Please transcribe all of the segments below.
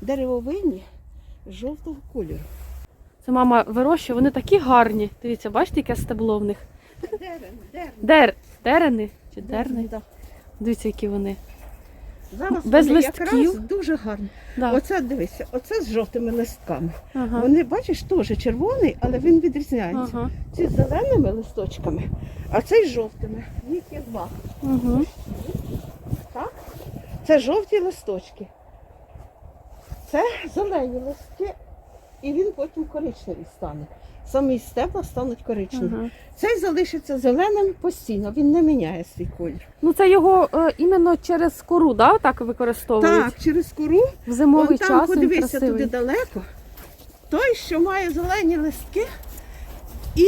деревовинні жовтого кольору. Це мама вирощує, вони такі гарні. Дивіться, бачите, яке стебло в них. Дерен, дерен. Дер, дерени чи дерни? Да. Дивіться, які вони. Зараз Без вони листків? якраз дуже гарно. Да. Оце дивися, оце з жовтими листками. Ага. Вони, бачиш, теж червоний, але він відрізняється. Ага. Ці з зеленими листочками, а цей з жовтими. Їх є два. Угу. Так? Це жовті листочки. Це зелені листки, і він потім коричневий стане. Самі стебла стануть коричневі. Ага. Цей залишиться зеленим постійно, він не міняє свій колір. Ну це його е, іменно через кору, да, так використовують? Так, через кору, В зимовий вон там час він подивися красивий. туди далеко. Той, що має зелені листки і,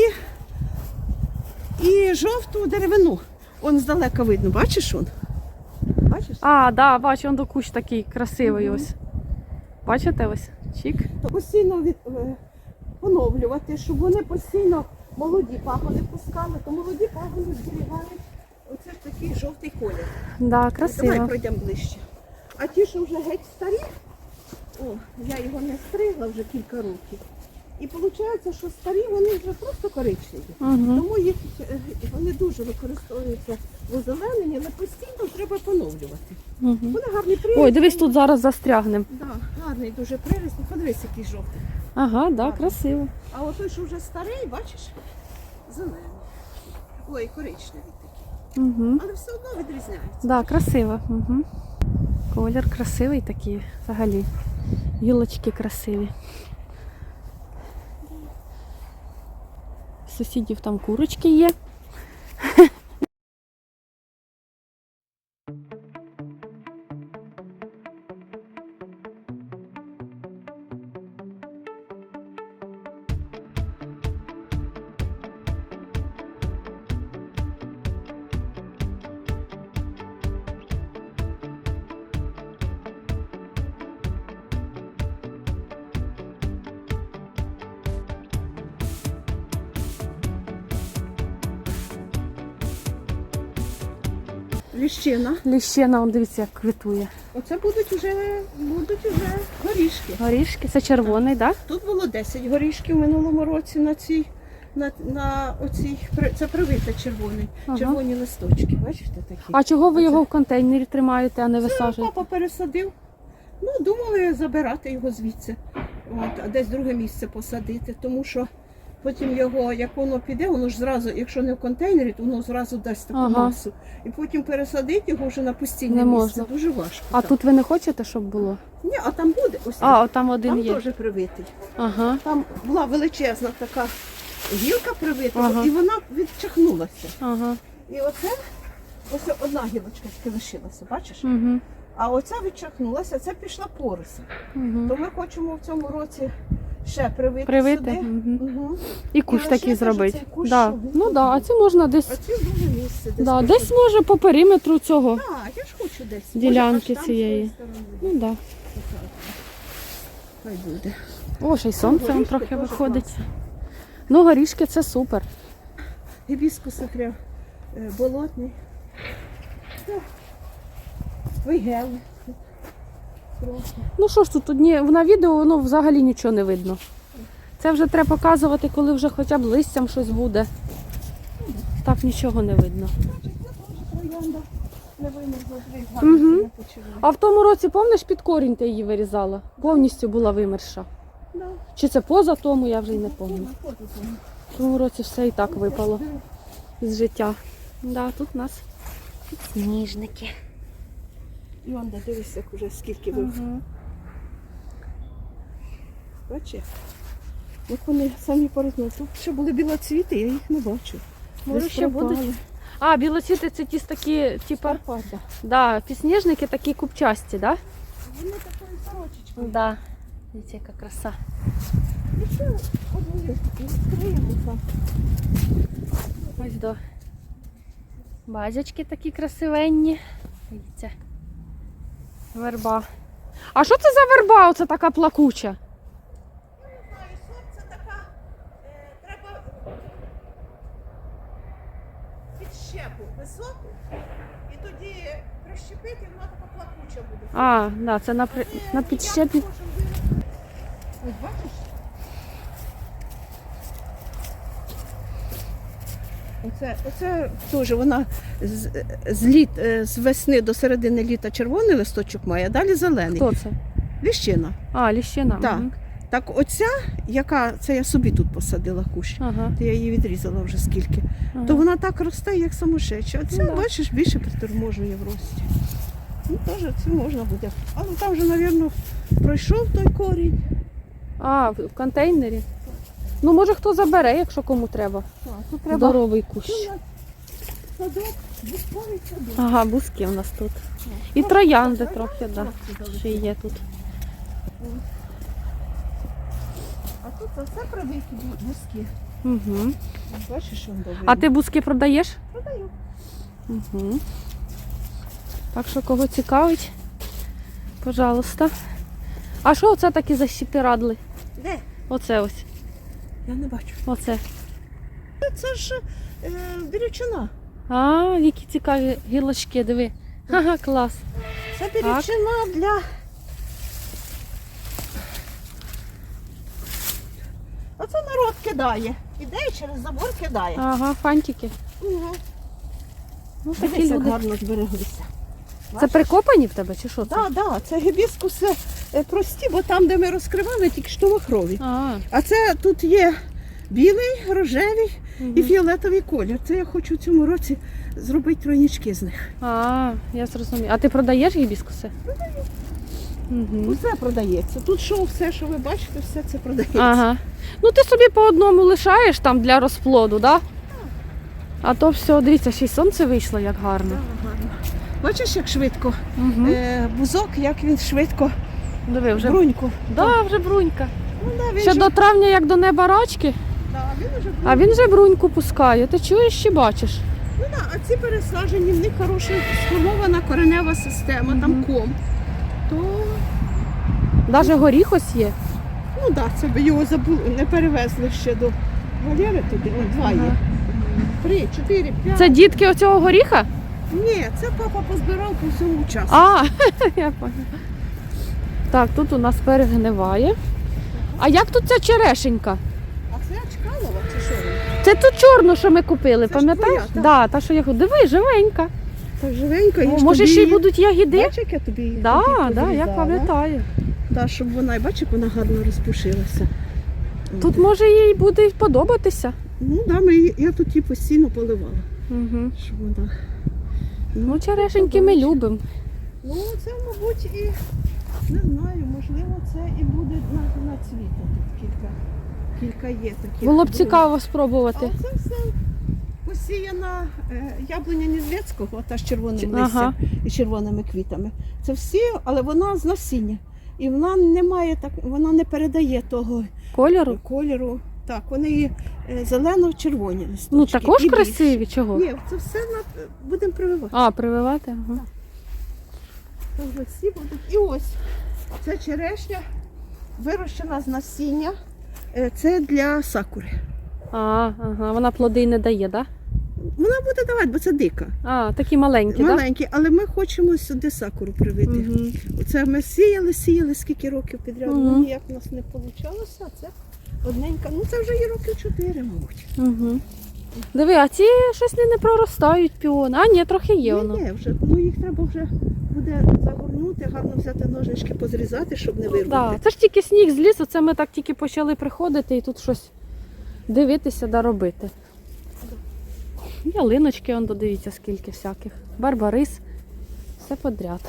і жовту деревину. Он здалека видно, бачиш он? Бачиш? А, да, бачу, он до кущ такий красивий Мгм. ось. Бачите ось? Чік. постійно від, е, поновлювати, щоб вони постійно молоді пагони пускали, то молоді пагони зберігають оце ж такий жовтий колір. Да, Давай пройдемо ближче. А ті, що вже геть старі, о, я його не стригла вже кілька років. І виходить, що старі вони вже просто коричневі. Угу. Тому їх е, вони дуже використовуються в озелененні, але постійно треба поновлювати. Угу. Вони гарні приріст. Ой, дивись, тут зараз застрягнем. Да, гарний дуже приріст. Ну, Подивись, який жовтий. Ага, да, красиво. А от той, що вже старий, бачиш, зелений. Ой, коричневий такий. Угу. Але все одно відрізняється. Да, красиво. Угу. Колір красивий такий взагалі. Гілочки красиві. Сусідів там курочки є. Ліщина. Ліщина, он дивіться, як квітує. Оце будуть вже, будуть вже горішки. Горішки, це червоний, так? Тут було 10 горішків в минулому році на цій. На, на оцій, це привита червоний, Ага. червоні листочки, бачите такі? А чого ви його в контейнері тримаєте, а не Це висаджуєте? папа пересадив. Ну, думали забирати його звідси. От, а десь друге місце посадити, тому що потім його, як воно піде, воно ж зразу, якщо не в контейнері, то воно зразу дасть таку Ага. масу. І потім пересадити його вже на постійне Не місце. можна. Дуже важко. А так. тут ви не хочете, щоб було? Ні, а там буде ось А, там один там є. теж привитий. Ага. Там була величезна така гілка привита, Ага. і вона відчахнулася. Ага. І оце ось одна гілочка тільки лишилася, бачиш? Угу. А оця відчахнулася, це пішла пориса. Угу. То ми хочемо в цьому році ще привити, Привити. сюди. Угу. Угу. І кущ такий зробити. Да. Ну да, а це можна десь. А ці місце десь. Да, десь може по периметру цього. Так, я ж хочу десь. Ділянки Може, аж там цієї. тої сторони. Ну да. Хай буде. О, ще й сонце горішки трохи теж виходить. Ну, горішки це супер. Гібіскус прям е, болотний. Так. Вигели. Ну що ж тут одні на відео воно взагалі нічого не видно. Це вже треба показувати, коли вже хоча б листям щось буде. Так нічого не видно. Почуває. А в тому році, помниш, під корінь ти її вирізала? Повністю була вимерша. Да. Чи це поза тому, я вже й не пам'ятаю. В тому році все і так випало з життя. Да, тут у нас сніжники. І он, дивись, як уже скільки ви бачиш. Як вони самі порознули. Тут ще були білоцвіти, я їх не бачу. Може, ще пропали. будуть. А, білоцвіти це ті такі, типа, Карпаття. да, пісніжники такі купчасті, да? Вони такою сорочечкою. Да. Дивіться, яка краса. Нічого, одну відкриємо там. Ось до базячки такі красивенні. Дивіться. Верба. А що це за верба? Оце така плакуча? Не знаю, це така, е, треба підщепу високу, і тоді прищепити, і вона така плакуча буде. А, да, це на, при... На підщепі. Ось бачиш? Оце, оце теж вона з, з, літ, е, з весни до середини літа червоний листочок має, а далі зелений. Хто це? Ліщина. А, ліщина. Так. мгм. Так оця, яка це я собі тут посадила кущ. Ага. Я її відрізала вже скільки. ага. То вона так росте, як самошеча. А ця, Ну бачиш, більше приторможує в рості. Ну, теж це можна буде. Але там вже, мабуть, пройшов той корінь. А, в контейнері. Ну, може хто забере, якщо кому треба. Так, тут треба Здоровий кущ. Це у нас садок, бусковий садок. Ага, буски у нас тут. І Ну, троянди так, трохи, залишилось. Ще є тут. А тут це все пробиті бу- буски. Угу. Бачиш, що добре. А ти буски продаєш? продаю. Угу. Так що кого цікавить, пожалуйста. А що оце такі за щити радли? Де? Оце ось. Я не бачу. Оце. Це ж е, бірючина. А, які цікаві гілочки, диви. Ага, клас. Це бірючина для. Оце народ кидає. Іде і через забор кидає. Ага, фантики. Угу. Ну, такі люди. гарно збереглися. Це прикопані в тебе чи що це? Так, так, це гібіскуси прості, бо там, де ми розкривали, тільки що махрові. А, А це тут є білий, рожевий і фіолетовий колір. Це я хочу в цьому році зробити тройнички з них. а, я зрозуміла. А ти продаєш гібіскуси? Угу. Усе продається. Тут що, все, що ви бачите, все це продається. Ага. Ну ти собі по одному лишаєш там для розплоду, да? А то все, дивіться, ще й сонце вийшло, як гарно. Гарно. Бачиш, як швидко Угу. е, бузок, як він швидко Диви, вже бруньку. да, вже брунька. Ну, да, він Ще же, до травня, як до неба рачки, да, він вже а він вже бруньку пускає. Ти чуєш чи бачиш? Ну, да, а ці пересаджені, в них хороша сформована коренева система, там ком. То Даже горіх ось є. Ну так, це б його забули, не перевезли ще до Валєри туди, ну, два є. Ага. Три, чотири, п'ять. Це дітки оцього горіха? Ні, це папа позбирав по всьому часу. А, я поняла. Так, тут у нас перегниває. А як тут ця черешенька? А це Чкалова чи що? Це ту чорну, що ми купили, Це ж пам'ятаєш? твоя, так. Да, та, що я говорю, диви, живенька. Так живенько, О, може, ще й будуть ягіди? Бачиш, як я тобі її Да, тоді да, я пам'ятаю. Да, щоб вона, і бачиш, як вона гарно розпушилася. Тут може їй буде й подобатися. Ну да, ми, її- я тут її постійно поливала, Угу. щоб вона. Ну, черешеньки ми любимо. Ну, це, мабуть, і не знаю, можливо, це і буде на, на цвіта. Тут кілька, кілька є таких. Було б друзів. цікаво А спробувати. це все посіяна е, яблуня Нізвецького, та з червоним Чи- листям ага. і червоними квітами. Це всі, але вона з насіння. І вона не має так, вона не передає того Кольору? кольору. Так, вони е, зелено-червоні листочки. Ну також і більші. красиві. Чого? Ні, це все на, будемо прививати. А, прививати? Ага. Всі будуть. І ось це черешня вирощена з насіння. Е, Це для сакури. А, ага, вона плоди не дає, так? Вона буде давати, бо це дика. А, такі маленькі? Маленькі, але ми хочемо сюди сакуру привити. Угу. Оце ми сіяли, сіяли скільки років підряд. Ну ніяк у нас не вийшло. А це одненька. Ну це вже є років чотири, мабуть. Угу. Диви, а ці щось не, не проростають піони. А, ні, трохи є Ні, воно. ні, вже ну їх треба вже буде загорнути, гарно взяти ножички, позрізати, щоб не вирвати. Да. Це ж тільки сніг зліз, оце ми так тільки почали приходити і тут щось дивитися да робити. Ялиночки, он додивіться, скільки всяких. Барбарис, все подряд.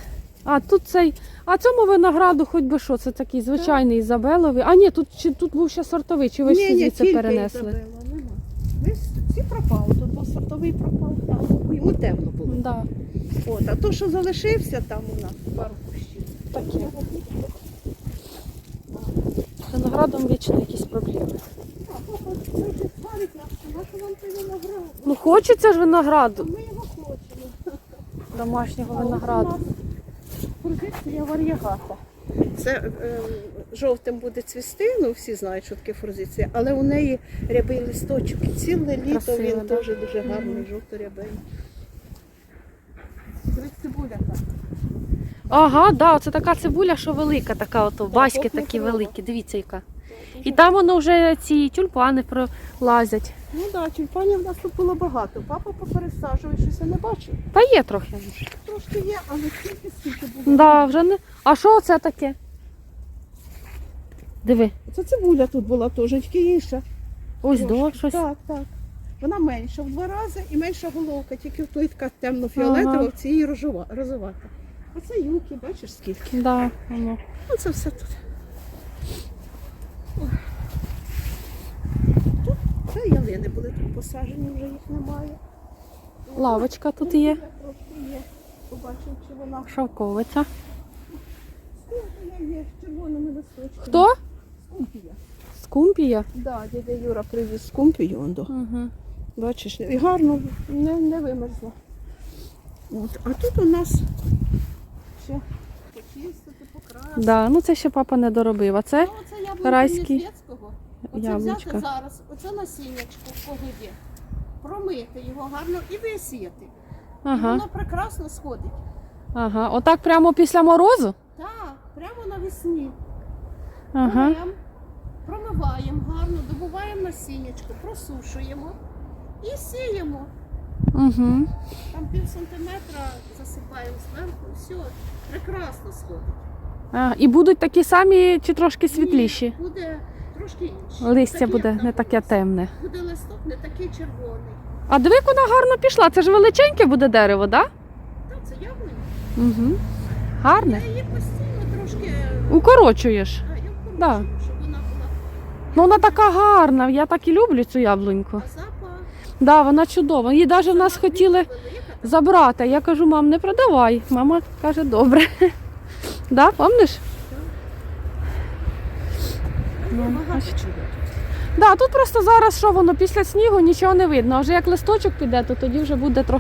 А тут цей. А цьому винограду хоч би що, це такий звичайний Ізабеловий. А ні, тут чи тут був ще сортовий, чи ви ні, ще ні, звідси перенесли? Ізабела, нема. Весь ці пропали, тут був сортовий пропав, там йому темно було. Да. От, а то, що залишився там у нас пару кущів. Таке. З Виноградом вічно якісь проблеми. Ну хочеться ж винограду, Ми його хочемо. домашнього А от винограду. нас Позиція вар'ягата. Це е, жовтим буде цвісти, ну всі знають, що таке форзиція, але у неї рябий листочок. І ціле літо Красиво, він да? теж дуже гарний, жовто-рябий. Дивись, цибуля так. Ага, да, це така цибуля, що велика, така ото, баськи такі великі, дивіться яка. І там воно вже ці тюльпани пролазять. Ну так, да, тюльпанів в нас тут було багато. Папа попересаджує, щось я не бачу. Та є трохи. Трошки є, але скільки скільки було. Да, вже не. А що це таке? Диви, Це цибуля тут була теж, тільки інша. ось до щось. Так, так. Вона менша в два рази і менша головка, тільки в той така темно-фіолетова, Ага. в цій рожова, розовата. Оце юки, бачиш скільки. Да, воно. Ну це все тут. Ой. Тут це ялини були тут посаджені, вже їх немає. Лавочка тут є. Побачимо, чи вона шовковиця. Є з червоними листочками. Хто? Скумпія. Скумпія. Да, дядя Юра привіз скумпію. Угу. Бачиш, і гарно не, не вимерзла. От. А тут у нас ще почистити, покрасити. Да, ну це ще папа не доробив. А це Ну, оце яблуко райський. Оце яблучко. взяти зараз, оце насіннячко, в кого є. Промити його гарно і висіяти. І воно прекрасно сходить. ага. Отак прямо після морозу? Так, прямо навесні. Ага. Беремо, промиваємо гарно, добуваємо насіннячко, просушуємо і сіємо. Угу. Там пів сантиметра засипаємо зверху, все, прекрасно сходить. А, і будуть такі самі чи трошки світліші? Ні, буде трошки інше. Листя Таке, буде як не таке темне. Буде листок не такий червоний. А диви, як вона гарно пішла. Це ж величеньке буде дерево, так? Та це яблуня. Угу. Гарне. Я її постійно трошки Укорочуєш. а, я Да. щоб. Ну вона така гарна. Я так і люблю цю яблуньку. Да, вона чудова. Її навіть в нас хотіли забрати. Я кажу, мам, не продавай. Мама каже, добре. Да, помниш? Ну. Да, тут просто зараз що воно після снігу нічого не видно. А вже як листочок піде, то тоді вже буде трохи